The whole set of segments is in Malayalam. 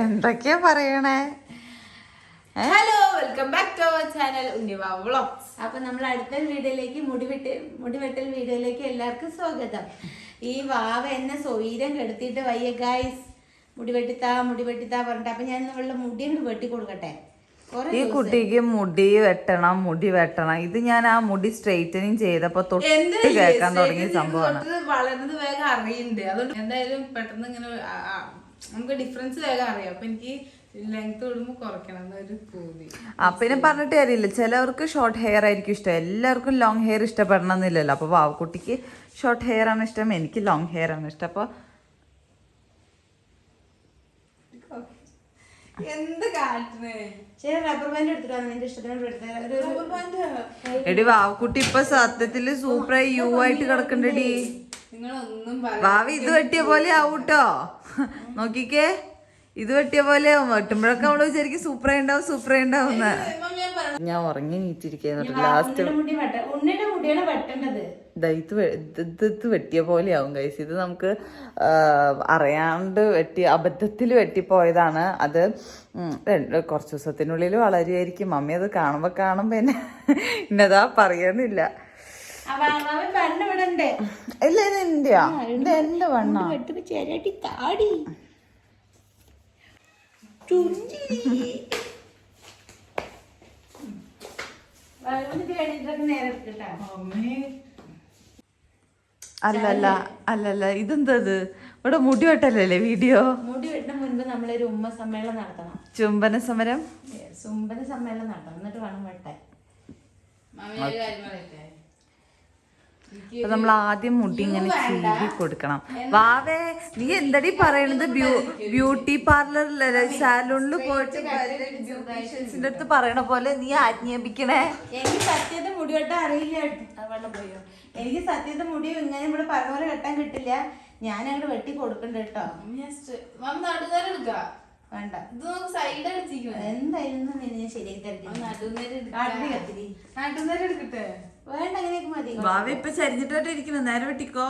എന്തൊക്കെയാ പറയണേ? Hello welcome back to our channel Unniva vlogs അപ്പൊ നമ്മൾ അടുത്ത വീഡിയോയിലേക്ക് മുടിവെട്ട് മുടിവെട്ടൽ വീഡിയോയിലേക്ക് എല്ലാവർക്കും സ്വാഗതം. ഈ വാവ എന്നെ സ്വൈരം കെടുത്തിട്ട് വയ്യ ഗായ്സ് മുടിവെട്ടിത്താ മുടിവെട്ടിത്താ പറഞ്ഞിട്ട്. അപ്പൊ ഞാൻ ഇവളുടെ മുടി അങ്ങോട്ട് വെട്ടി കൊടുക്കട്ടെ ഈ കുട്ടിക്ക് മുടി വെട്ടണം മുടി വെട്ടണം. ഇത് ഞാൻ ആ മുടി സ്ട്രെയിറ്റനിങ് ചെയ്തപ്പോ തൊട്ട് കേൾക്കാൻ തുടങ്ങിയ സംഭവമാണ്. വളരുന്നത് വേഗം അറിയണ്ട്. അതുകൊണ്ട് എന്തായാലും പെട്ടെന്ന് ഇങ്ങനെ നമുക്ക് ഡിഫറൻസ് വേഗം അറിയാം. അപ്പൊ എനിക്ക് ആ പിന്നെ പറഞ്ഞിട്ട് കാര്യമില്ല. ചിലവർക്ക് ഷോർട്ട് ഹെയർ ആയിരിക്കും ഇഷ്ടം. എല്ലാവർക്കും ലോങ് ഹെയർ ഇഷ്ടപ്പെടണം എന്നില്ലല്ലോ. അപ്പൊ വാവക്കുട്ടിക്ക് ഷോർട്ട് ഹെയർ ആണ് ഇഷ്ടം. എനിക്ക് ലോങ് ഹെയർ ആണ് ഇഷ്ടം. അപ്പൊ എന്ത് കാട്ടിന്? ശരി റബ്ബർ ബാൻഡ് എടുത്തിട്ട് നിന്റെ ഇഷ്ടത്തിന് എടുത്ത. ഒരു ഒരു- എടി വാവക്കുട്ടി ഇപ്പൊ സത്യത്തിൽ സൂപ്പറായി യു ആയിട്ട് കിടക്കണ്ടടി വാവി ഭാവി ഇത് വെട്ടിയ പോലെ ആവൂട്ടോ. നോക്കിക്കേ. ഇത് വെട്ടിയ പോലെ വെട്ടുമ്പോഴൊക്കെ നമ്മൾ വിചാരിക്കും സൂപ്പറായി ഉണ്ടാവും സൂപ്പറായി ഉണ്ടാവും ഞാൻ ഉറങ്ങി നീറ്റിരിക്കുന്നു ലാസ്റ്റ് ഇത് വെട്ടിയ പോലെ ആവും പോലെയാവും കൈസ് ഇത് നമുക്ക് അറിയാണ്ട് വെട്ടി അബദ്ധത്തിൽ വെട്ടിപ്പോയതാണ്. അത് രണ്ട് കുറച്ച് ദിവസത്തിനുള്ളിൽ വളരുമായിരിക്കും. മമ്മി അത് കാണുമ്പോ കാണുമ്പോ എന്നെ ഇന്നതാ പറയുന്നില്ല ഉണ്ട് ഇല്ല ഇത് എന്റെയാ? ഇത് എന്റെ വണ്ണ. അല്ലല്ല അല്ലല്ല ഇതെന്തത്? ഇവിടെ മുടി വെട്ടലല്ലേ വീഡിയോ? മുടി വെട്ടിന് മുൻപ് നമ്മളൊരു ഉമ്മ സമ്മേളനം നടത്തണം. ചുംബന സമരം? ചുംബന സമ്മേളനം നടത്തണം. എന്നിട്ട് വേണം വെട്ടാൻ മമ്മി ഒരു കാര്യം പറയട്ടെ അപ്പൊ നമ്മൾ ആദ്യം മുടി ഇങ്ങനെ ചീവി കൊടുക്കണം. വാവേ നീ എന്തടി പറയണത്? ബ്യൂ- ബ്യൂട്ടി പാർലറിലല്ലേ സാലൂണിൽ പോയിട്ട് ബ്യൂട്ടീഷ്യൻസിന്റെ അടുത്ത് പറയണ പോലെ നീ ആജ്ഞാപിക്കണേ. എനിക്ക് സത്യത്തെ മുടി വെട്ടാൻ അറിയില്ല. വെള്ളം പോയോ. എനിക്ക് സത്യത്തെ മുടി ഇങ്ങനെ ഇവിടെ പറഞ്ഞ പോലെ വെട്ടാൻ കിട്ടില്ല. ഞാൻ അങ്ങോട്ട് വെട്ടി കൊടുക്കണ്ട കേട്ടോ. വേണ്ട. ഇത് നമുക്ക് സൈഡ് എന്തായിരുന്നു ശരിയാക്കി തരട്ടെ. നടുന്നേരം എടുക്കട്ടെ? വേണ്ട അങ്ങനെയൊക്കെ മതി. ഭാവി ഇപ്പൊ ചരിഞ്ഞിട്ടായിട്ട് ഇരിക്കുന്നു. നേരെ വെട്ടിക്കോ.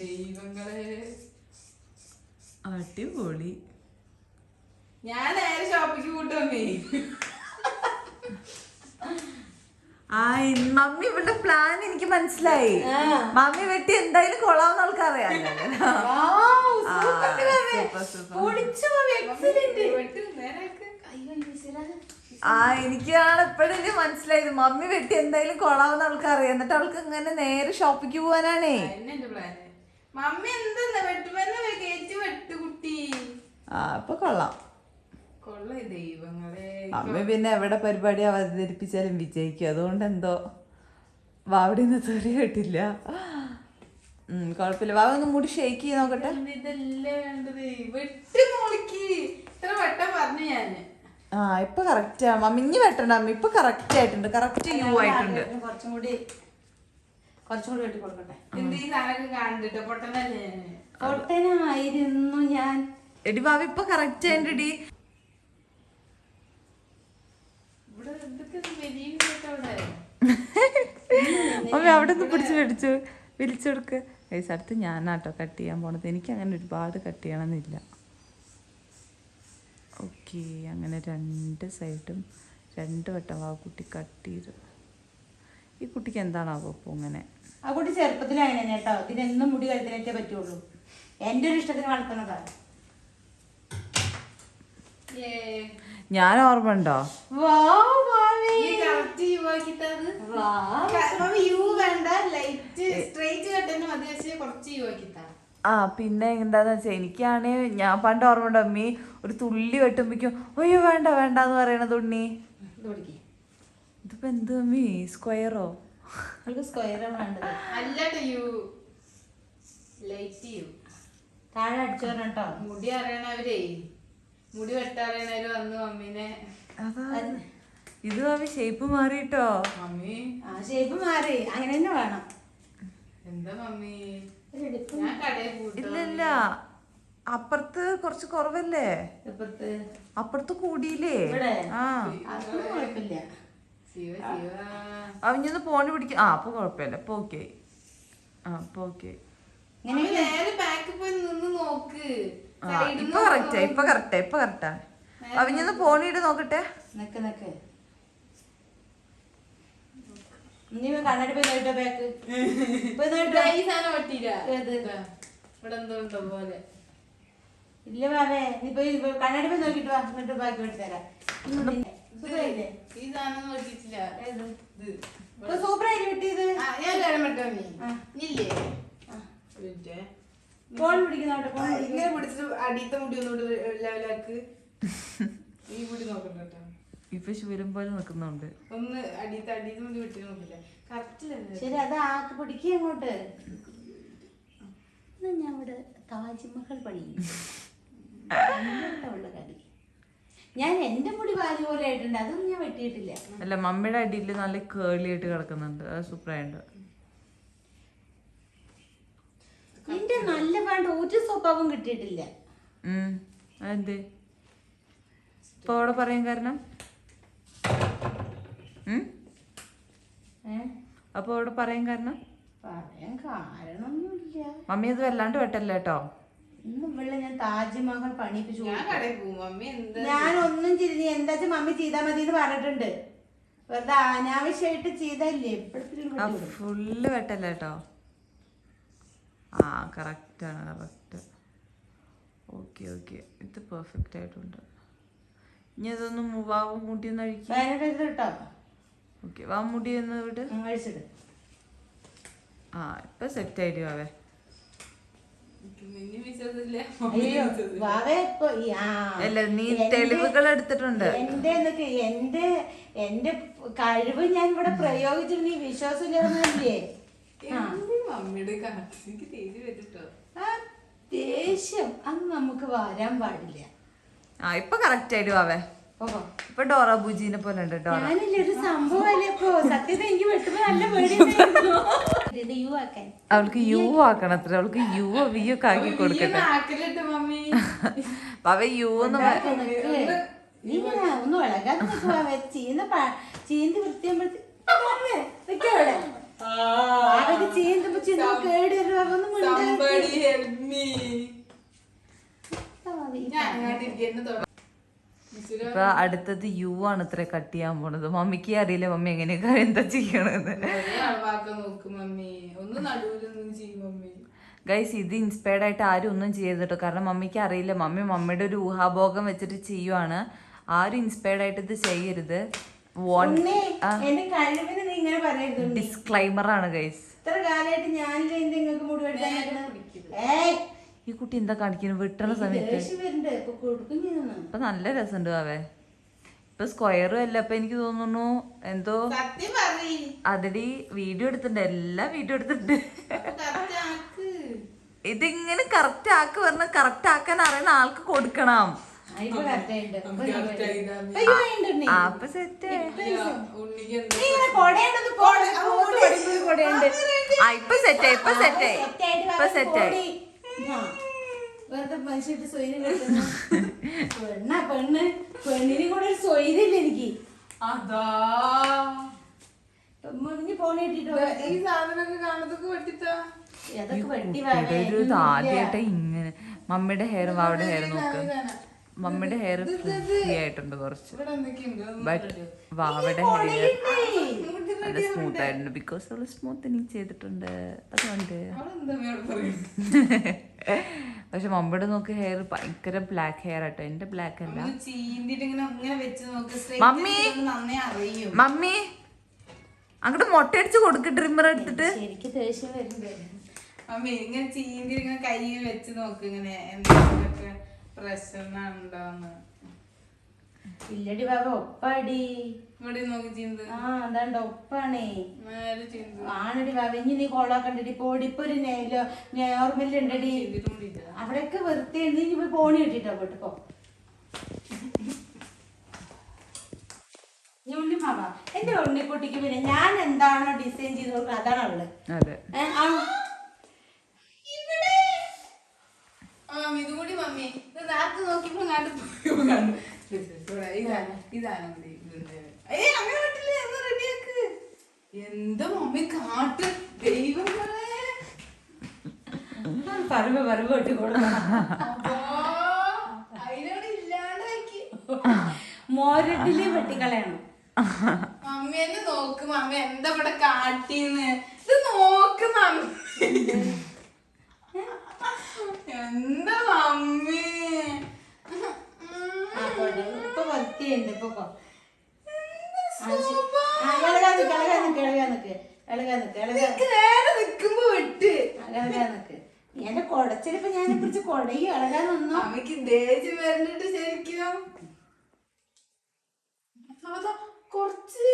ദൈവങ്ങളെ. അടിപൊളി. ഞാൻ നേരെ ഷോപ്പിക്ക് കൂട്ടുമമ്മി ആ മമ്മി ഇവളുടെ പ്ലാൻ എനിക്ക് മനസ്സിലായി. മമ്മി വെട്ടി എന്തായാലും കൊള്ളാവുന്ന വെക്ക്. ആ എനിക്കാണ് എപ്പോഴും മനസ്സിലായത്. മമ്മി വെട്ടി എന്തായാലും കൊള്ളാവുന്ന ആൾക്കറിയാം എന്നിട്ട് അവൾക്ക് ഇങ്ങനെ നേരെ ഷോപ്പിക്ക് പോവാനാണേ. മമ്മി എന്താ വെട്ടുമെന്നെ കയറ്റി വെട്ട് കുട്ടി. ആ ഇപ്പൊ കൊള്ളാം. അമ്മ പിന്നെ എവിടെ പരിപാടി അവതരിപ്പിച്ചാലും വിജയിക്കും. അതുകൊണ്ട് എന്തോ വാവിടെ നിന്ന് തെറി കേട്ടില്ല. ഉം, കുഴപ്പമില്ല വാവ ഒന്ന് മുടി ഷേക്ക് ചെയ്ത് നോക്കട്ടെ. ഇതല്ലേ വേണ്ടത്? വെട്ട് മോളിക്ക്. ഇത്ര വട്ടം പറഞ്ഞു ഞാൻ. ആ ഇപ്പൊ കറക്റ്റ് ആ. മമ്മി ഇനി വെട്ടണ്ട അമ്മ ഇപ്പൊ കറക്റ്റ് ആയിട്ടുണ്ട്. കറക്റ്റ് യു ആയിട്ടുണ്ട് കുറച്ചും കൂടി കുറച്ചും കൂടി വെട്ടി കൊടുക്കട്ടെ എന്ത് ഈ സാധനമൊക്കെ കണ്ടിട്ട് പൊട്ടനല്ലേ ഞാൻ പൊട്ടനായിരുന്നു ഞാൻ. എടി വാവ ഇപ്പൊ കറക്റ്റ് ആയിട്ടുണ്ട് ഇവിടെ എന്തൊക്കെ വലിയ അവിടെ? മമ്മി അവിടെ നിന്ന് പിടിച്ച് പിടിച്ചു വിളിച്ചു കൊടുക്ക്. അടുത്ത് ഞാനാട്ടോ കട്ട് ചെയ്യാൻ പോണത്. എനിക്ക് അങ്ങനെ ഒരുപാട് കട്ട് ചെയ്യണമെന്നില്ല ഓക്കെ അങ്ങനെ രണ്ട് സൈഡും രണ്ട് വട്ടം ആ കുട്ടി കട്ട് ചെയ്തു. ഈ കുട്ടിക്ക് എന്താണാവോ അപ്പോൾ ഇങ്ങനെ? ആ കുട്ടി ചെറുപ്പത്തിൽ അങ്ങനെ കേട്ടോ ഇതിനെന്നും മുടി കഴുത്തിനേറ്റേ പറ്റുള്ളൂ. എന്റെ ഒരു ഇഷ്ടത്തിന് വളർത്തുന്നതാണ് ഞാൻ ഓർമ്മ ഉണ്ടോ? വേണ്ട ലൈറ്റ് സ്ട്രൈറ്റ് കട്ടന്നെ മതി കുറച്ച് യു ആക്കിത്താ. ആ പിന്നെ എന്താന്ന് വെച്ചാൽ എനിക്കാണേ ഞാൻ പണ്ട് ഓർമ്മ ഉണ്ടോ അമ്മി ഒരു തുള്ളി വെട്ടുമ്പോഴേക്കും അയ്യോ വേണ്ട വേണ്ട എന്ന് പറയണത് ഉണ്ണി. ഇതിപ്പോ എന്ത് അമ്മി സ്ക്വയറോ? താഴെ അടിച്ചു മുടി അറിയണവരേ മുടി വെട്ടറിയണവര് വന്നു മമ്മീനെ അതാ. ഇത് ഭാവി ഷേപ്പ് മാറിട്ടോ? മമ്മി ആ ഷേപ്പ് മാറി. അങ്ങനെ തന്നെ വേണം. എന്താ മമ്മി ഒരു എടുപ്പ് ഞാൻ കടയിൽ കൂട്ടും? ഇല്ല ഇല്ല. അപ്പുറത്ത് കുറച്ച് കുറവല്ലേ? അപ്പുറത്ത് കൂടിയില്ലേ? ഇവിടെ? ആ. അവിഞ്ഞൊന്ന് പോണ് പിടിക്ക. ആ അപ്പൊ കുഴപ്പമില്ല. അപ്പൊ ഓക്കെ ആ അപ്പൊ ഓക്കെ നേരെ ബാക്കിൽ പോയി നിന്ന് നോക്ക്. ആ Side ന്ന് ഇപ്പൊ കറക്റ്റാ ഇപ്പൊ കറക്റ്റാ ഇപ്പൊ കറക്റ്റാ അവിഞ്ഞൊന്ന് പോണിട്ട് നോക്കട്ടെ? നിക്ക് നിക്ക്. നീ പോയി കണ്ണാടി പോയി നോക്കിട്ടോ ബാക്ക് പോയി നോക്കിട്ടോ ഈ സാധനം പറ്റിയില്ല ഏത്? ഇതാ. ഇവിടെ എന്തോ ഉണ്ടോ പോലെ. ഇല്ല മാമേ നീ പോയി പോയി കണ്ണാടി പോയി നോക്കിട്ട് വാ. എന്നിട്ട് ബാക്കി എടുത്ത് തരാം. സുഖമായില്ലേ ഈ സാധനം പറ്റിയിട്ടില്ല ഏത്? ഇത്. ഇപ്പൊ സൂപ്പറായിട്ട് കിട്ടിയത് ആ, ഞാൻ കാര്യം പറ്റാ നീ ആ. ഇല്ലേ വിളിച്ചേ. ഫോൺ പിടിക്കുന്നോട്ടെ ആ, ഫോൺ ഇങ്ങനെ പിടിച്ചിട്ട് അടിയത്തെ മുടി ഒന്നുകൂടി ലെവലാക്ക് ഈ മുടി നോക്കണ്ട കേട്ടോ. ഇപ്പൊ ശൂരം പോലെ നിൽക്കുന്നുണ്ട് ഒന്ന് അടിയത്തെ അടിയത്തെ മുടി വെട്ടി നോക്കില്ല കറക്റ്റ് ശരി അത് ആക്ക് പിടിക്കുക അങ്ങോട്ട് എന്നാ ഞാൻ ഇവിടെ താജ്മഹൽ പണിയും. ഉള്ള കടി. ഞാൻ എന്റെ മുടി വാരി പോലെ ആയിട്ടുണ്ട് അതൊന്നും ഞാൻ വെട്ടിയിട്ടില്ല. അല്ല മമ്മിയുടെ അടിയിൽ നല്ല കേളി ആയിട്ട് കിടക്കുന്നുണ്ട്. അത് സൂപ്പറായിട്ട് എന്റെ നല്ല വേണ്ട ഒരു സ്വഭാവം കിട്ടിയിട്ടില്ല. ഉം അതെന്ത്? ഇപ്പൊ അവിടെ പറയാൻ കാരണം? അപ്പൊ അവിടെ പറയാൻ കാരണം? പറയാൻ കാരണമൊന്നുമില്ല. മമ്മി ഇത് വല്ലാണ്ട് വെട്ടല്ലേ കേട്ടോ ഇവിടെ ഞാൻ താജ്മഹൽ പണിയിപ്പിച്ചു ഞാൻ കടയിൽ പോകും. എന്ത്? ചെയ്ത് മമ്മി ചെയ്താൽ മതി എന്ന് പറഞ്ഞിട്ടുണ്ട്. വെറുതെ അനാവശ്യമായിട്ട് ചെയ്തല്ലേ ഫുള്ള് വെട്ടല്ലേ കേട്ടോ ആ കറക്റ്റ് ആണ് കറക്റ്റ് ഓക്കെ ഓക്കെ ഇത് പെർഫെക്റ്റ് ആയിട്ടുണ്ട്. ഇനി അതൊന്ന് മൂവാവും കൂട്ടിയൊന്നും അഴിക്കും. കേട്ടോ ഓക്കെ വാ മുടി ഒന്ന് വിട്. ആ ഇപ്പൊ സെറ്റ് ആയിട്ട് വാവേ? നിന്നെ വിശ്വാസമില്ല അയ്യോ വാവേ ഇപ്പൊ ഈ ആ അല്ല നീ തെളിവുകൾ എടുത്തിട്ടുണ്ട്. എന്റെ എന്റെ എന്റെ കഴിവ് ഞാൻ ഇവിടെ പ്രയോഗിച്ചിട്ട് നീ വിശ്വാസമില്ലേ ദേഷ്യം. അന്ന് നമുക്ക് വരാൻ പാടില്ല. ആ ഇപ്പൊ കറക്റ്റ് ആയിട്ട് വാവേ. ഇപ്പൊ ഡോറ ബുജീനെ പോലെ ഉണ്ട് ഡോറ. അവൾക്ക് യു ആക്കണം അത്ര അവൾക്ക് യു വി ഒക്കെ ആക്കി കൊടുക്കട്ടെ. അവ യു എന്ന് പറയുന്നത് നിനക്ക് നീ ഇങ്ങനെ ഒന്നും ഇളകാതെ നിൽക്കുവാ ചീന്ത പ- ചീന്തി വൃത്തിയാകുമ്പോഴത്തെ ചീന്തുമ്പോ ചീന്ത കേടി വരുവാ, ഇപ്പൊ അടുത്തത് യു ആണ് ഇത്ര കട്ട് ചെയ്യാൻ പോണത്. മമ്മിക്ക് അറിയില്ല മമ്മി എങ്ങനെയൊക്കെ എന്താ ചെയ്യണെന്ന്. ഒരേ അളവാക്കാൻ നോക്ക് മമ്മി. ഒന്ന് നടുവിലൊന്നും ചെയ്യും മമ്മി. ഗൈസ് ഇത് ഇൻസ്പയർഡ് ആയിട്ട് ആരും ഒന്നും ചെയ്യരുത് കേട്ടോ കാരണം മമ്മിക്ക് അറിയില്ല. മമ്മി മമ്മിയുടെ ഒരു ഊഹാഭോഗം വെച്ചിട്ട് ചെയ്യുവാണ്. ആരും ഇൻസ്പയർഡ് ആയിട്ട് ഇത് ചെയ്യരുത്. ഡിസ്ക്ലൈമർ ആണ് ഗൈസ് ഇത്ര കാലമായിട്ട് ഞാൻ നിങ്ങൾക്ക് മുടി ഈ കുട്ടി എന്താ കാണിക്കുന്നത് വിട്ടണ സമയത്ത്. ഇപ്പൊ നല്ല രസമുണ്ട് അവേ ഇപ്പൊ സ്ക്വയറും അല്ല അപ്പൊ എനിക്ക് തോന്നുന്നു എന്തോ അതിടി വീഡിയോ എടുത്തിട്ടുണ്ട് എല്ലാം വീഡിയോ എടുത്തിട്ടുണ്ട്. ഇതിങ്ങനെ കറക്റ്റ് ആക്ക് പറഞ്ഞ കറക്റ്റ് ആക്കാൻ അറിയുന്ന ആൾക്ക് കൊടുക്കണം. അപ്പൊ സെറ്റ് ഇപ്പൊ സെറ്റായി ഇപ്പൊ സെറ്റായി ഇപ്പൊ സെറ്റായി. വെറുതെ മനുഷ്യട്ട് സ്വൈര്യം കിട്ടുന്നു. പെണ്ണാ പെണ്ണ്. പെണ്ണിനും കൂടെ ഒരു സ്വൈര്യമില്ല എനിക്ക്. അതാ. മുറിഞ്ഞ് ഈ സാധനമൊക്കെ കാണുന്നതൊക്കെ വെട്ടിത്താ. ഇങ്ങനെ മമ്മിയുടെ ഹെയറും അവരുടെ ഹെയറും നോക്ക്. മമ്മിയുടെ ഹെയർ ഫ്രീ ആയിട്ടുണ്ട് കുറച്ച്. ബട്ട് വാവയുടെ ഹെയർ നല്ല സ്മൂത്ത് ആയിട്ടുണ്ട്. ബിക്കോസ് അവൾ സ്മൂത്തനിങ് ചെയ്തിട്ടുണ്ട്. അതുകൊണ്ട്. പക്ഷെ മമ്മിയുടെ നോക്ക് ഹെയർ ഭയങ്കര ബ്ലാക്ക് ഹെയർ ആട്ടോ. എന്റെ ബ്ലാക്ക് അല്ല. ഒന്ന് ചീന്തിട്ട് ഇങ്ങനെ ഇങ്ങനെ വെച്ച് നോക്ക്. Straight mummy. മമ്മി! അങ്ങോട്ട് മുട്ടയടിച്ച് കൊടുക്ക് ട്രിമ്മർ എടുത്തിട്ട്. ശരിക്ക് ദേഷ്യം വരുന്നുണ്ട്. മമ്മി ഇങ്ങനെ ചീന്തി ഇങ്ങനെ കൈ വെച്ച് നോക്ക് ഇങ്ങനെ ഇല്ലടി ബാബ ഒപ്പാടി. ഇവിടെ നോക്കി ചീന്ത്. ആ അതാണ്ട് ഒപ്പാണേ. നേരെ ചീന്ത്. ആണടി ബാബ ഇനി നീ കൊള്ളാക്കണ്ടടി പോടി ഇപ്പൊ ഒരു അവിടെയൊക്കെ വൃത്തിയുണ്ട് നീ പോയി പോണി കിട്ടിട്ടോ അങ്ങോട്ട് പോ. ഉണ്ണിമാവ ഉണ്ണി മാവ. എന്റെ ഉണ്ണിക്കുട്ടിക്ക് പിന്നെ ഞാൻ എന്താണോ ഡിസൈൻ ചെയ്ത് കൊടുക്കുന്നത് അതാണ് അവൾ. അതെ ഏ, ആ. ആ ഇതും കൂടി മമ്മി ഇത് നേരത്തെ നോക്കിയപ്പോ കണ്ടു പോയി കണ്ടു ഇവിടെ ഇതാണ് ഇതാണ് ഇവിടെ ഇതിന്റെ. ഏയ് അങ്ങനെ പറ്റില്ല ഒന്ന് റെഡിയാക്ക് എന്താ മമ്മി കാട്ട്. ദൈവങ്ങളെ പറമ്പ്. മോരട്ടിൽ വെട്ടിക്കളയണം. മമ്മി എന്നെ നോക്ക് മമ്മി എന്താ ഇവിടെ കാട്ടിന്ന്? ഇത് നോക്ക് മമ്മി. എന്താ മമ്മി ആ, പോട്ടെ. വൃത്തിയുണ്ട് ഇപ്പൊ പോ. ആ, ശരി. ആ, ഇളകാൻ നിക്ക്, ഇളകാൻ നിക്ക്, ഇളകാൻ നിക്ക്. ഇളകാൻ നിക്ക്, ഇളകാൻ എനിക്ക് നേരെ നിക്കുമ്പോ വിട്ട് ഇളകാൻ നിക്ക്. എന്റെ കൊടച്ചിലിപ്പോ ഞാൻ കുറിച്ച് കൊടയും ഇളകാൻ നിന്നു അമ്മയ്ക്ക് ദേഷ്യം വരണ്ടിട്ട് ശരിക്കും കുറച്ച്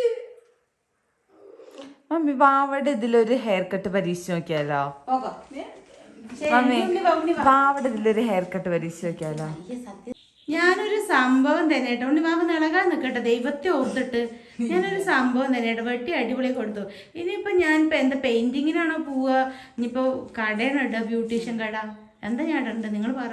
മമ്മി വാവയുടെ ഇതിലൊരു ഹെയർ കട്ട് പരീക്ഷിച്ച് നോക്കിയാലോ മമ്മി വാ. ഇതിലൊരു ഹെയർ കട്ട് പരീക്ഷിച്ച് നോക്കിയാലോ. ഞാനൊരു സംഭവം തന്നെ കേട്ടോ. ഉണ്ണി ബാബു നിളകാൻ നിൽക്കട്ടെ ദൈവത്തെ ഓർത്തിട്ട്. ഞാനൊരു സംഭവം തന്നെ കേട്ടോ. വെട്ടി അടിപൊളി കൊടുത്തു. ഇനിയിപ്പോൾ ഞാൻ ഇപ്പൊ എന്താ പെയിന്റിങ്ങിനാണോ പോവുക ഇനിയിപ്പോൾ കടയാണോ ഇടുക ബ്യൂട്ടീഷ്യൻ കട. എന്താ ഞാൻ ഇടണ്ടത് നിങ്ങൾ പറ.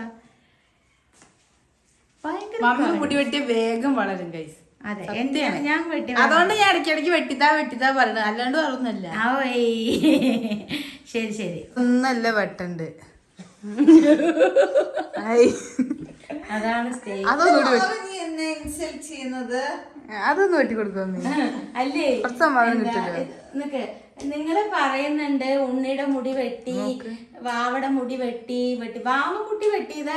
മുടി വെട്ടിയ വേഗം വളരും കൈസ് അതെ എന്റെ ഞാൻ വെട്ടി അതുകൊണ്ട് ഞാൻ ഇടയ്ക്കിടയ്ക്ക് വെട്ടിത്താ വെട്ടിത്താ പറയണത്. അല്ലാണ്ട് പറഞ്ഞല്ല ആ, ഓയ്. ശരി ശരി. ഒന്നല്ല വെട്ടണ്ട്. അതാണ് അതൊന്ന് വെട്ടി കൊടുക്കുന്നു അല്ലേ? നിങ്ങൾ പറയുന്നുണ്ട് ഉണ്ണിയുടെ മുടി വെട്ടി വാവയുടെ മുടി വെട്ടി വെട്ടി. വാവ കുട്ടി വെട്ടിയത്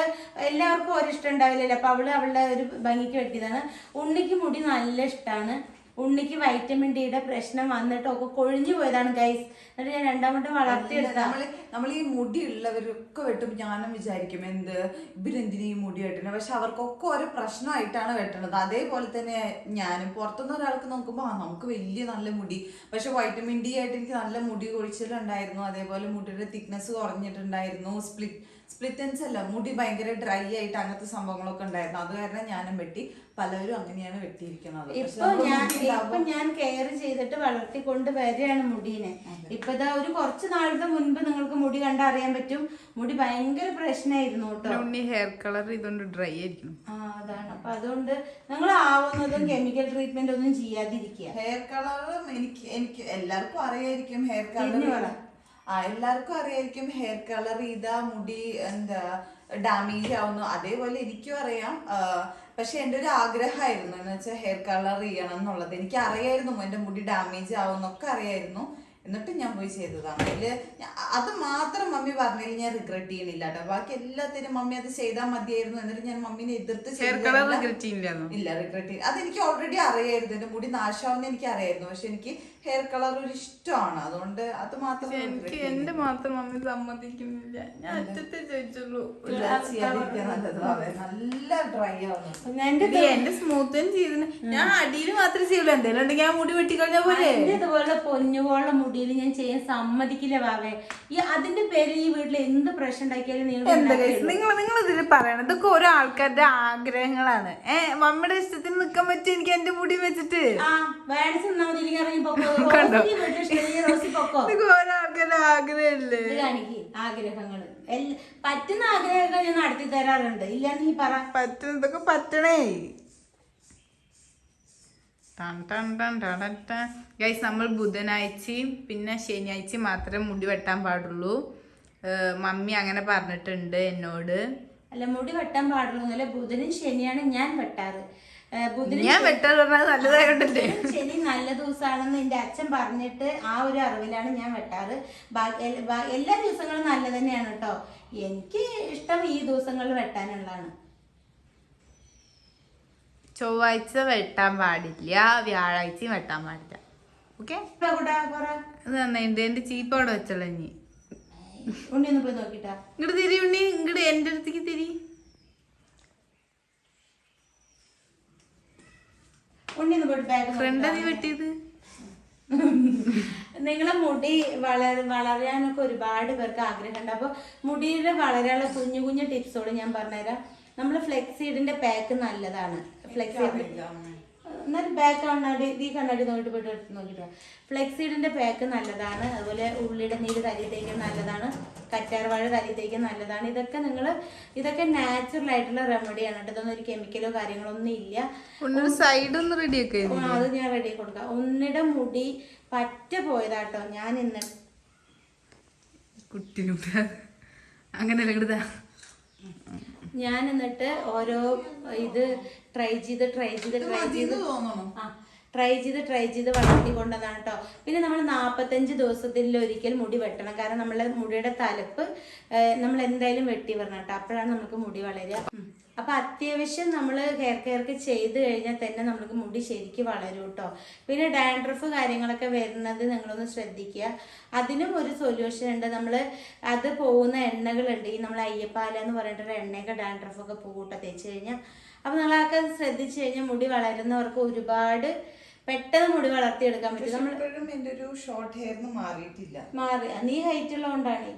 എല്ലാവർക്കും ഒരു ഇഷ്ടം ഉണ്ടാവില്ലല്ലോ. അപ്പൊ അവൾ അവളുടെ ഒരു ഭംഗിക്ക് വെട്ടിയതാണ്. ഉണ്ണിക്ക് മുടി നല്ല ഇഷ്ടമാണ് ഉണ്ണിക്ക് വൈറ്റമിൻ ഡിയുടെ പ്രശ്നം വന്നിട്ട് ഒക്കെ കൊഴിഞ്ഞു പോയതാണ് ഗൈസ് എന്നിട്ട് ഞാൻ രണ്ടാമത്തെ വളർത്തിയെടുത്ത നമ്മൾ ഈ മുടി ഉള്ളവരൊക്കെ വെട്ടും ഞാനും വിചാരിക്കും എന്ത്? ഇവരെന്തിനു ഈ മുടി വെട്ടണേ പക്ഷെ അവർക്കൊക്കെ ഓരോ പ്രശ്നമായിട്ടാണ് വെട്ടണത് അതേപോലെ തന്നെ ഞാനും പുറത്തുനിന്ന് ഒരാൾക്ക് നോക്കുമ്പോൾ ആ നമുക്ക് വലിയ നല്ല മുടി. പക്ഷെ വൈറ്റമിൻ ഡി ആയിട്ട് എനിക്ക് നല്ല മുടി കൊഴിച്ചിലുണ്ടായിരുന്നു. അതേപോലെ മുടിയുടെ തിക്നെസ് കുറഞ്ഞിട്ടുണ്ടായിരുന്നു. സ്പ്ലിറ്റ് സ്പ്ലിറ്റൻസ് അല്ല മുടി ഭയങ്കര ഡ്രൈ ആയിട്ട് അങ്ങനത്തെ സംഭവങ്ങളൊക്കെ ഉണ്ടായിരുന്നു. അത് കാരണം ഞാനും വെട്ടി പലരും അങ്ങനെയാണ് വെട്ടിയിരിക്കുന്നത്. ഇപ്പൊ ഞാൻ ഇപ്പൊ ഞാൻ കെയർ ചെയ്തിട്ട് വളർത്തിക്കൊണ്ട് വരികയാണ് മുടീനെ. ഇപ്പൊ ഇതാ ഒരു കുറച്ച് നാളത്തെ മുൻപ് നിങ്ങൾക്ക് മുടി കണ്ടറിയാൻ പറ്റും. മുടി ഭയങ്കര പ്രശ്നമായിരുന്നു കേട്ടോ. ഹെയർ കളർ ഇതുകൊണ്ട് ഡ്രൈ ആയിരിക്കും ആ അതാണ്. അപ്പൊ അതുകൊണ്ട് നിങ്ങൾ ആവുന്നതും കെമിക്കൽ ട്രീറ്റ്മെന്റ് ഒന്നും ചെയ്യാതിരിക്കുക. ഹെയർ കളറും എനിക്ക് എനിക്ക് എല്ലാവർക്കും അറിയായിരിക്കും ഹെയർ കളർ പറ. ആ എല്ലാവർക്കും അറിയായിരിക്കും. ഹെയർ കളർ ചെയ്താ മുടി എന്താ ഡാമേജ് ആവുന്നു. അതേപോലെ എനിക്കും അറിയാം. പക്ഷെ എന്റെ ഒരു ആഗ്രഹമായിരുന്നു എന്ന് വെച്ചാൽ ഹെയർ കളർ ചെയ്യണം എന്നുള്ളത്. എനിക്ക് അറിയായിരുന്നു എന്റെ മുടി ഡാമേജ് ആവുന്നൊക്കെ അറിയായിരുന്നു. എന്നിട്ട് ഞാൻ പോയി ചെയ്തതാണ്. അതിൽ അത് മാത്രം മമ്മി പറഞ്ഞതിൽ ഞാൻ റിഗ്രറ്റ് ചെയ്യണില്ല കേട്ടോ. ബാക്കി എല്ലാത്തിനും മമ്മി അത് ചെയ്താൽ മതിയായിരുന്നു എന്നിട്ട് ഞാൻ മമ്മീനെ എതിർത്ത് ഇല്ല റിഗ്രറ്റ് അത് അതെനിക്ക് ഓൾറെഡി അറിയായിരുന്നു. എന്റെ മുടി നാശമാവുന്ന എനിക്ക് അറിയായിരുന്നു. പക്ഷെ എനിക്ക് ഹെയർ കളർ ഒരു ഇഷ്ടമാണ്. അതുകൊണ്ട് അത് മാത്രം എനിക്ക് എന്റെ മാത്രം മമ്മി സമ്മതിക്കുന്നില്ല. ഞാൻ അറ്റത്തെ ചോദിച്ചുള്ളൂ. നല്ല ഡ്രൈ ആവുന്നു. എന്റെ സ്മൂത്തും ചെയ്തിന്. ഞാൻ അടിയിൽ മാത്രമേ ചെയ്യുള്ളൂ. എന്തെങ്കിലും ഉണ്ടെങ്കിൽ ആ മുടി വെട്ടിക്കളഞ്ഞ പോലെ ഇതുപോലെ ഇതുപോലെ പൊന്നുപോലുള്ള മുടിയിൽ ഞാൻ ചെയ്യാൻ സമ്മതിക്കില്ല വാവേ ഈ അതിന്റെ പേരിൽ ഈ വീട്ടിൽ എന്ത് പ്രശ്നം ഉണ്ടാക്കിയാലും നിങ്ങൾ നിങ്ങൾ നിങ്ങൾ ഇതിൽ പറയണം. ഇതൊക്കെ ഓരോ ആൾക്കാരുടെ ആഗ്രഹങ്ങളാണ്. ഏ മമ്മിയുടെ ഇഷ്ടത്തിന് നിക്കാൻ പറ്റും എനിക്ക് എന്റെ മുടി വെച്ചിട്ട്. ഓരോ ആൾക്കാരുടെ ആഗ്രഹമല്ലേ? ആഗ്രഹങ്ങൾ. പറ്റുന്ന ആഗ്രഹങ്ങൾ ഞാൻ നടത്തി തരാറുണ്ട്. ഇല്ലാന്ന് നീ പറ. പറ്റുന്നതൊക്കെ പറ്റണേ. ഗൈസ് നമ്മൾ ബുധനാഴ്ചയും പിന്നെ ശനിയാഴ്ചയും മാത്രമേ മുടി വെട്ടാൻ പാടുള്ളൂ. മമ്മി അങ്ങനെ പറഞ്ഞിട്ടുണ്ട് എന്നോട്. അല്ല മുടി വെട്ടാൻ പാടുള്ളൂ എന്നല്ല ബുധനും ശനിയാണ് ഞാൻ വെട്ടാറ്. ഞാൻ നല്ലതായോണ്ടല്ലേ? ശനി നല്ല ദിവസമാണെന്ന് എന്റെ അച്ഛൻ പറഞ്ഞിട്ട് ആ ഒരു അറിവിലാണ് ഞാൻ വെട്ടാറ്. എല്ലാ ദിവസങ്ങളും നല്ല തന്നെയാണ് കേട്ടോ. എനിക്ക് ഇഷ്ടം ഈ ദിവസങ്ങളിൽ വെട്ടാനുള്ളതാണ്. ചൊവ്വാഴ്ച വെട്ടാൻ പാടില്ല വ്യാഴാഴ്ചയും വെട്ടാൻ പാടില്ല. ഓക്കെ? നന്നായിട്ട് എന്റെ ചീപ്പ് അവിടെ വെച്ചോളൂ ഇനി. ഇങ്ങോട്ട് തിരി ഉണ്ണി ഇങ്ങോട്ട് എന്റെ അടുത്തേക്ക് തിരി. ഫ്രണ്ട് നീ വെട്ടിയത്? നിങ്ങളെ മുടി വളര വളരാനൊക്കെ ഒരുപാട് പേർക്ക് ആഗ്രഹമുണ്ട്. അപ്പോൾ മുടിയുടെ വളരാനുള്ള കുഞ്ഞു കുഞ്ഞു ടിപ്സോട് ഞാൻ പറഞ്ഞുതരാം. നമ്മൾ ഫ്ലെക്സിഡിന്റെ പാക്ക് നല്ലതാണ്. എന്നാലും ബാക്ക് കണ്ണാടി ഈ കണ്ണാടി നോക്കിട്ട് പോയിട്ട് എടുത്ത് നോക്കിയിട്ട് ഫ്ലെക്സീഡിന്റെ പാക്ക് നല്ലതാണ്. അതുപോലെ ഉള്ളിയുടെ നീര് തലി തേക്കാൻ നല്ലതാണ്. കറ്റാർവാഴ വാഴ തേക്കാൻ നല്ലതാണ്. ഇതൊക്കെ നിങ്ങൾ ഇതൊക്കെ നാച്ചുറൽ ആയിട്ടുള്ള റെമഡിയാണ് കേട്ടോ. ഇതൊന്നും ഒരു കെമിക്കലോ കാര്യങ്ങളോ ഒന്നും ഇല്ല. സൈഡ് ഒന്ന് റെഡി ഒക്കെ അത് ഞാൻ റെഡി കൊടുക്കാം. ഒന്നിടെ മുടി പറ്റ പോയതാട്ടോ. ഞാൻ ഇന്ന് കുട്ടിനുണ്ട് അങ്ങനെയല്ല ഇങ്ങോട്ട് ഞാൻ എന്നിട്ട് ഓരോ ഇത് ട്രൈ ചെയ്ത് ട്രൈ ചെയ്ത് ട്രൈ ചെയ്ത്. ആ ട്രൈ ചെയ്ത് ട്രൈ ചെയ്ത് വളർത്തി കൊണ്ടതാണ് കേട്ടോ പിന്നെ നമ്മൾ നാൽപ്പത്തഞ്ച് ദിവസത്തിൽ ഒരിക്കൽ മുടി വെട്ടണം. കാരണം നമ്മളെ മുടിയുടെ തലപ്പ് നമ്മൾ എന്തായാലും വെട്ടി വരണം കേട്ടോ അപ്പോഴാണ് നമുക്ക് മുടി വളരുക. ഉം. അപ്പൊ അത്യാവശ്യം നമ്മൾ ഹെയർ കെയർക്ക് ഒക്കെ ചെയ്ത് കഴിഞ്ഞാൽ തന്നെ നമുക്ക് മുടി ശരിക്കും വളരും കേട്ടോ പിന്നെ ഡാൻഡ്രഫ് കാര്യങ്ങളൊക്കെ വരുന്നത് നിങ്ങളൊന്ന് ശ്രദ്ധിക്കുക. അതിനും ഒരു സൊല്യൂഷൻ ഉണ്ട്. നമ്മൾ അത് പോകുന്ന എണ്ണകളുണ്ട്. ഈ നമ്മൾ അയ്യപ്പാല എന്ന് പറഞ്ഞിട്ടൊരു എണ്ണയൊക്കെ ഡാൻഡ്രഫൊക്കെ പൂക്കൂട്ട തേച്ച് കഴിഞ്ഞാൽ അപ്പം നിങ്ങളൊക്കെ അത് ശ്രദ്ധിച്ചു കഴിഞ്ഞാൽ മുടി വളരുന്നവർക്ക് ഒരുപാട് പെട്ടെന്ന് മുടി വളർത്തിയെടുക്കാൻ പറ്റും. നമ്മൾ ഒരു ഷോർട്ട് ഹെയർ മാറിയിട്ടില്ല. മാറി. നീ ഹൈറ്റ് ഉള്ളതുകൊണ്ടാണ്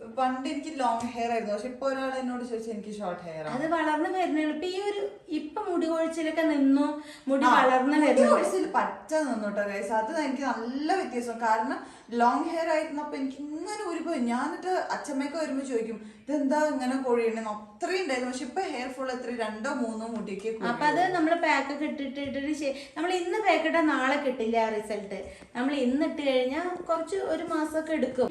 പണ്ട് എനിക്ക് ലോങ് ഹെയർ ആയിരുന്നു. പക്ഷെ ഇപ്പൊ ഒരാൾ എന്നോട് ചോദിച്ചു എനിക്ക് ഷോർട്ട് ഹെയർ അത് വളർന്നു വരുന്നില്ല ഇപ്പൊ ഈ ഒരു ഇപ്പൊ മുടി കൊഴിച്ചിലൊക്കെ നിന്നു മുടി വളർന്നു വരുന്നു. പച്ച പറ്റ നിന്നോട്ടോ ഗൈസ് അത് എനിക്ക് നല്ല വ്യത്യാസം. കാരണം ലോങ് ഹെയർ ആയിരുന്നപ്പോ എനിക്ക് ഇങ്ങനെ ഊരിപ്പോയി. ഞാനിട്ട് അച്ഛമ്മയൊക്കെ വരുമ്പോ ചോദിക്കും ഇതെന്താ ഇങ്ങനെ കോഴിയുണ്ടെന്ന് അത്രയും ഉണ്ടായിരുന്നു. പക്ഷെ ഇപ്പൊ ഹെയർ ഫോൾ എത്ര രണ്ടോ മൂന്നോ മുടിയൊക്കെ അപ്പൊ അത് നമ്മൾ പാക്ക് ഒക്കെ നമ്മൾ ഇന്ന് പാക്ക് ഇട്ടാൽ നാളെ കിട്ടില്ല റിസൾട്ട് നമ്മൾ ഇന്ന് ഇട്ട് കഴിഞ്ഞാൽ കുറച്ച് ഒരു മാസമൊക്കെ എടുക്കും.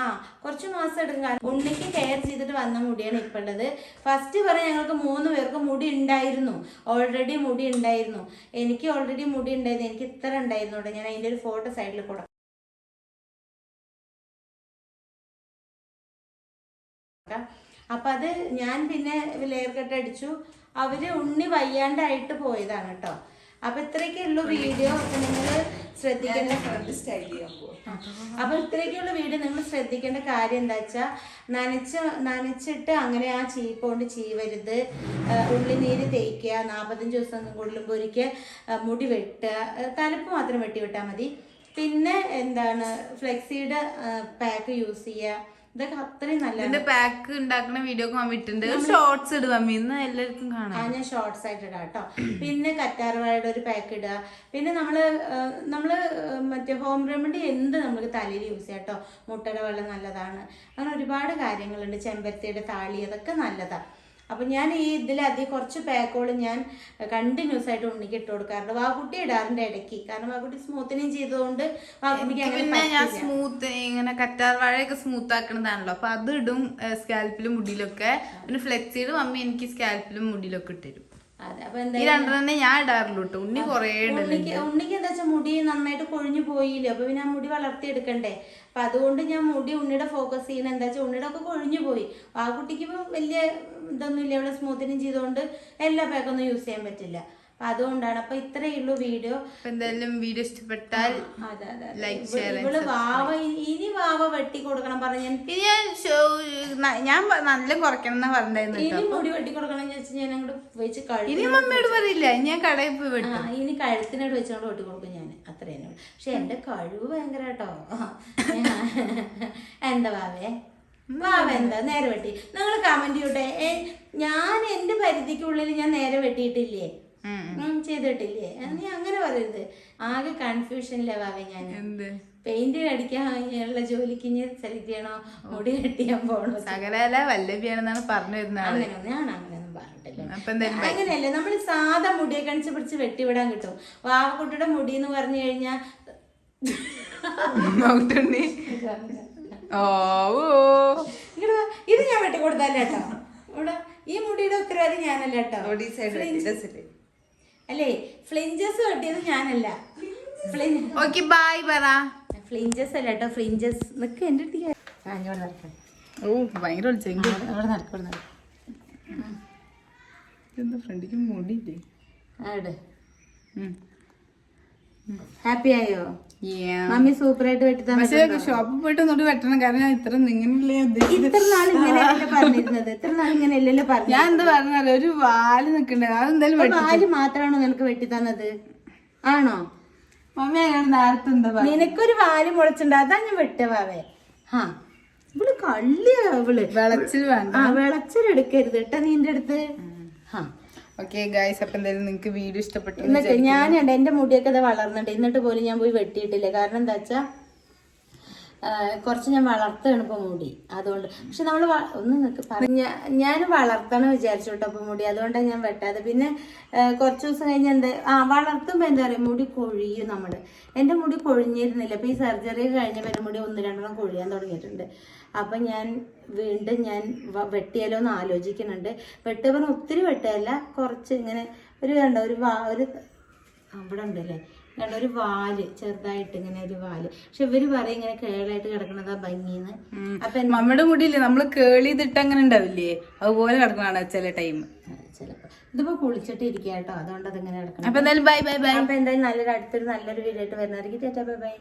ആ കുറച്ച് മാസം എടുക്കും. ഉണ്ണിക്ക് കെയർ ചെയ്തിട്ട് വന്ന മുടിയാണ് ഇപ്പൊ ഉള്ളത്. ഫസ്റ്റ് പറഞ്ഞ ഞങ്ങൾക്ക് മൂന്ന് പേർക്ക് മുടി ഉണ്ടായിരുന്നു. ഓൾറെഡി മുടി ഉണ്ടായിരുന്നു. എനിക്ക് ഓൾറെഡി മുടി ഉണ്ടായിരുന്നു. എനിക്ക് ഇത്ര ഉണ്ടായിരുന്നു കേട്ടോ. ഞാൻ അതിന്റെ ഒരു ഫോട്ടോ സൈഡിൽ കൊടുക്കാം. അപ്പൊ അത് ഞാൻ പിന്നെ ലെയർ കട്ട് അടിച്ചു. അവർ ഉണ്ണി വയ്യാണ്ടായിട്ട് പോയതാണ് കേട്ടോ. അപ്പൊ ഇത്രയൊക്കെയുള്ളൂ വീഡിയോ നിങ്ങൾ ശ്രദ്ധിക്കേണ്ട ഫ്രണ്ട് സ്റ്റൈൽ ചെയ്യാൻ പോകും അപ്പൊ ഇത്രയൊക്കെയുള്ള വീട് നിങ്ങൾ ശ്രദ്ധിക്കേണ്ട കാര്യം എന്താ വെച്ചാൽ നനച്ച് നനച്ചിട്ട് അങ്ങനെ ആ ചീപ്പ് കൊണ്ട് ചീവരുത് ഉള്ളിനീര് തേക്കുക നാൽപ്പത്തഞ്ച് ദിവസം കൂടുതലും ഒരിക്കൽ ആ, മുടി വെട്ടുക തലപ്പ് മാത്രം വെട്ടി വിട്ടാൽ മതി. പിന്നെ എന്താണ് ഫ്ലെക്സിയുടെ പാക്ക് യൂസ് ചെയ്യുക. ഇതൊക്കെ അത്രയും നല്ല പാക്ക് ഉണ്ടാക്കുന്ന വീഡിയോ മമ്മി ഇട്ടുണ്ട് ഷോർട്സ് ഇടും മമ്മി. ഇന്ന് എല്ലാവർക്കും കാണാം. ഞാൻ ഷോർട്സ് ആയിട്ട് ഇടാം കേട്ടോ. പിന്നെ കറ്റാർവാഴയുടെ ഒരു പാക്ക് ഇടുക. പിന്നെ നമ്മൾ നമ്മൾ നമ്മൾ മറ്റേ ഹോം റെമഡി എന്ത് നമുക്ക് തലയിൽ യൂസ് ചെയ്യാം കേട്ടോ? മുട്ടയുടെ വെള്ളം നല്ലതാണ്. അങ്ങനെ ഒരുപാട് കാര്യങ്ങളുണ്ട്. ചെമ്പരത്തിയുടെ താളി അതൊക്കെ നല്ലതാണ് അപ്പൊ ഞാൻ ഈ ഇതിലധികം കുറച്ച് പാക്കുകൾ ഞാൻ കണ്ടിന്യൂസ് ആയിട്ട് ഉണ്ണിക്ക് ഇട്ട് കൊടുക്കാറുണ്ട്. വാക്കുട്ടി ഇടാറുണ്ട് ഇടയ്ക്ക്. കാരണം വാക്കുട്ടി സ്മൂത്തനിങ് ചെയ്തതുകൊണ്ട് വാക്കുട്ടിക്ക് പിന്നെ ഞാൻ സ്മൂത്ത് ഇങ്ങനെ കറ്റാർ വാഴയൊക്കെ സ്മൂത്ത് ആക്കണതാണല്ലോ. അപ്പൊ അത് ഇടും സ്കാൽപ്പിലും മുടിയിലൊക്കെ. പിന്നെ ഫ്ലെക്സ് ഇടും മമ്മി എനിക്ക് സ്കാൽപ്പിലും മുടിയിലൊക്കെ ഇട്ടിരും ഈ രണ്ടെണ്ണം ഞാൻ ഇടാറുള്ളൂ കേട്ടോ. ഉണ്ണി കൊറേ ഉണ്ണിക്ക് ഉണ്ണിക്ക് എന്താ വെച്ചാൽ മുടി നന്നായിട്ട് കൊഴിഞ്ഞു പോയില്ലേ? അപ്പൊ പിന്നെ ആ മുടി വളർത്തിയെടുക്കണ്ടേ അപ്പൊ അതുകൊണ്ട് ഞാൻ മുടി ഉണ്ണിയുടെ ഫോക്കസ് ചെയ്യുന്ന എന്താ വെച്ചാൽ ഉണ്ണിയുടെ ഒക്കെ കൊഴിഞ്ഞു പോയി. ആ കുട്ടിക്ക് ഇപ്പൊ വലിയ ഇതൊന്നും ഇല്ല ഇവിടെ സ്മൂത്തനിങ് ചെയ്തുകൊണ്ട് എല്ലാ പാക്കൊന്നും യൂസ് ചെയ്യാൻ പറ്റില്ല. അതുകൊണ്ടാണ്. അപ്പൊ ഇത്രയേ ഉള്ളൂ വീഡിയോ. എന്തായാലും വീഡിയോ ഇഷ്ടപ്പെട്ടാൽ. Like, ഇവ- ഇവൾ വാവ ഇനി വാവ വെട്ടി കൊടുക്കണം പറഞ്ഞു ഞാൻ ഞാൻ നല്ല കുറയ്ക്കണം എന്നാ ഇനി മുടി വെട്ടി കൊടുക്കണം ഞാൻ അങ്ങോട്ട് വെച്ച് ഇനി മമ്മിയോട് പറയില്ല. ഞാൻ കടയിൽ പോയി വെട്ടും. ഇനി കഴുത്തിനോട് വെച്ചോണ്ട് വെട്ടി കൊടുക്കും ഞാൻ. അത്രേനേ പക്ഷെ എന്റെ കഴിവ് ഭയങ്കര കേട്ടോ. എന്താ വാവേ? വാവെന്താ നേരെ വെട്ടി. നിങ്ങൾ കമന്റ് ചെയ്യട്ടെ. ഞാൻ എന്റെ പരിധിക്കുള്ളിൽ ഞാൻ നേരെ വെട്ടിയിട്ടില്ലേ? ഉം, ചെയ്തിട്ടില്ലേ? നീ അങ്ങനെ പറയരുത്. ആകെ കൺഫ്യൂഷനിലെ വാവേ ഞാൻ പെയിന്റ് അടിക്കാൻ ഉള്ള ജോലിക്ക് ഇനി സെലക്ട് ചെയ്യണോ? മുടി കെട്ടിയാൻ പോണോ? സകലല വല്ലഭിയാണെന്നാണ് പറഞ്ഞു വരുന്നത് ആൾ. അങ്ങനെ ഞാൻ അങ്ങനെയൊന്നും പറഞ്ഞിട്ടില്ല. അങ്ങനെയല്ലേ നമ്മൾ സാധാ മുടിയെ കണിച്ച് പിടിച്ച് വെട്ടിവിടാൻ കിട്ടും. വാവക്കുട്ടിയുടെ മുടി എന്ന് പറഞ്ഞു കഴിഞ്ഞാൽ. ഇത് ഞാൻ വെട്ടിക്കൊടുത്തല്ല കേട്ടോ. ഇവിടെ ഈ മുടിയുടെ ഉത്തരവാദി ഞാനല്ല കേട്ടോ. അല്ലേ? ഫ്ലിഞ്ചസ് കെട്ടിയത് ഞാനല്ല. ഓക്കെ ബായ് പറ. ഫ്ലിഞ്ചസ് അല്ല കേട്ടോ ഫ്ലിഞ്ചസ് നിക്ക് എന്റെ അടുത്ത് ഓ ഭയങ്കര ഫ്രണ്ടിക്ക് മുടിയില്ലേ? അവിടെ ഹാപ്പി ആയോ. മമ്മി സൂപ്പർ ആയിട്ട് വെട്ടി തന്നെ പക്ഷേ ഷോപ്പിൽ പോയിട്ട് ഒന്നുകൂടി വെട്ടണം. കാരണം ഇത്ര ഇങ്ങനെയല്ലേ ഉദ്ദേശിച്ചത്. ഇത്ര നാൾ ഇങ്ങനെ പറഞ്ഞിരുന്നത്? ഇത്ര നാൾ ഇങ്ങനെയല്ലല്ലോ പറഞ്ഞു ഞാൻ എന്താ പറഞ്ഞാലോ ഒരു വാൽ നിക്കണ്ടേ അതെന്തായാലും വാൽ മാത്രമാണോ നിനക്ക് വെട്ടി തന്നത് ആണോ? മമ്മി അങ്ങനെ നേരത്തെ എന്താ നിനക്കൊരു വാൽ മുളച്ചിണ്ട് അതാ ഞാൻ വെട്ടവാവേ ആ ഇവൾ കള്ളിയാ ഇവൾ. വിളച്ചിൽ വേണ്ട. ആ വിളച്ചിലെടുക്കരുത് കേട്ടാ നീന്റെ അടുത്ത്. ആ ഓക്കെ ഗായ്സ് അപ്പൊ എന്തായാലും നിങ്ങൾക്ക് വീഡിയോ ഇഷ്ടപ്പെട്ടു എന്ന് എന്നിട്ട് ഞാനുണ്ട് എന്റെ മുടിയൊക്കെ അത് വളർന്നിട്ട്. എന്നിട്ട് പോലും ഞാൻ പോയി വെട്ടിയിട്ടില്ല. കാരണം എന്താ വെച്ചാ കുറച്ച് ഞാൻ വളർത്താണ് ഇപ്പൊ മുടി. അതുകൊണ്ട് പക്ഷെ നമ്മൾ ഒന്ന് നിൽക്ക് പറഞ്ഞ ഞാൻ വളർത്തണം വിചാരിച്ചു കേട്ടോ ഇപ്പൊ മുടി. അതുകൊണ്ടാണ് ഞാൻ വെട്ടാതെ. പിന്നെ കുറച്ച് ദിവസം കഴിഞ്ഞ് എന്താ ആ വളർത്തുമ്പോൾ എന്താ പറയുക മുടി കൊഴിയും നമ്മൾ എന്റെ മുടി കൊഴിഞ്ഞിരുന്നില്ല. അപ്പോൾ ഈ സർജറി കഴിഞ്ഞ വരെ മുടി ഒന്ന് രണ്ടെണ്ണം കൊഴിയാൻ തുടങ്ങിയിട്ടുണ്ട്. അപ്പം ഞാൻ വീണ്ടും ഞാൻ വെട്ടിയാലോ എന്ന് ആലോചിക്കുന്നുണ്ട്. വെട്ടുമ്പോൾ ഒത്തിരി വെട്ടുകയല്ല കുറച്ച് ഇങ്ങനെ ഒരു വേണ്ട ഒരു വാ ഒരു അവിടെ ഉണ്ടല്ലേ? കണ്ടോ ഒരു വാൽ ചെറുതായിട്ട് ഇങ്ങനെ ഒരു വാൽ. പക്ഷെ ഇവർ പറയും ഇങ്ങനെ കേളായിട്ട് കിടക്കണതാ ഭംഗിന്ന്. അപ്പൊ നമ്മുടെ മുടിയില്ലേ? നമ്മൾ കേളി ഇതിട്ട് അങ്ങനെ ഉണ്ടാവില്ലേ? അതുപോലെ കിടക്കണാണ് ചില ടൈം ചിലപ്പോ. ഇതിപ്പോ കുളിച്ചിട്ട് ഇരിക്കുക കേട്ടോ അതുകൊണ്ട് അതിങ്ങനെ കിടക്കണം അപ്പൊ എന്തായാലും ബൈ ബൈ ബൈ അപ്പൊ എന്തായാലും നല്ലൊരു അടുത്തൊരു നല്ലൊരു വീഡിയോ ആയിട്ട് വരുന്നതായിരിക്കും. Bye bye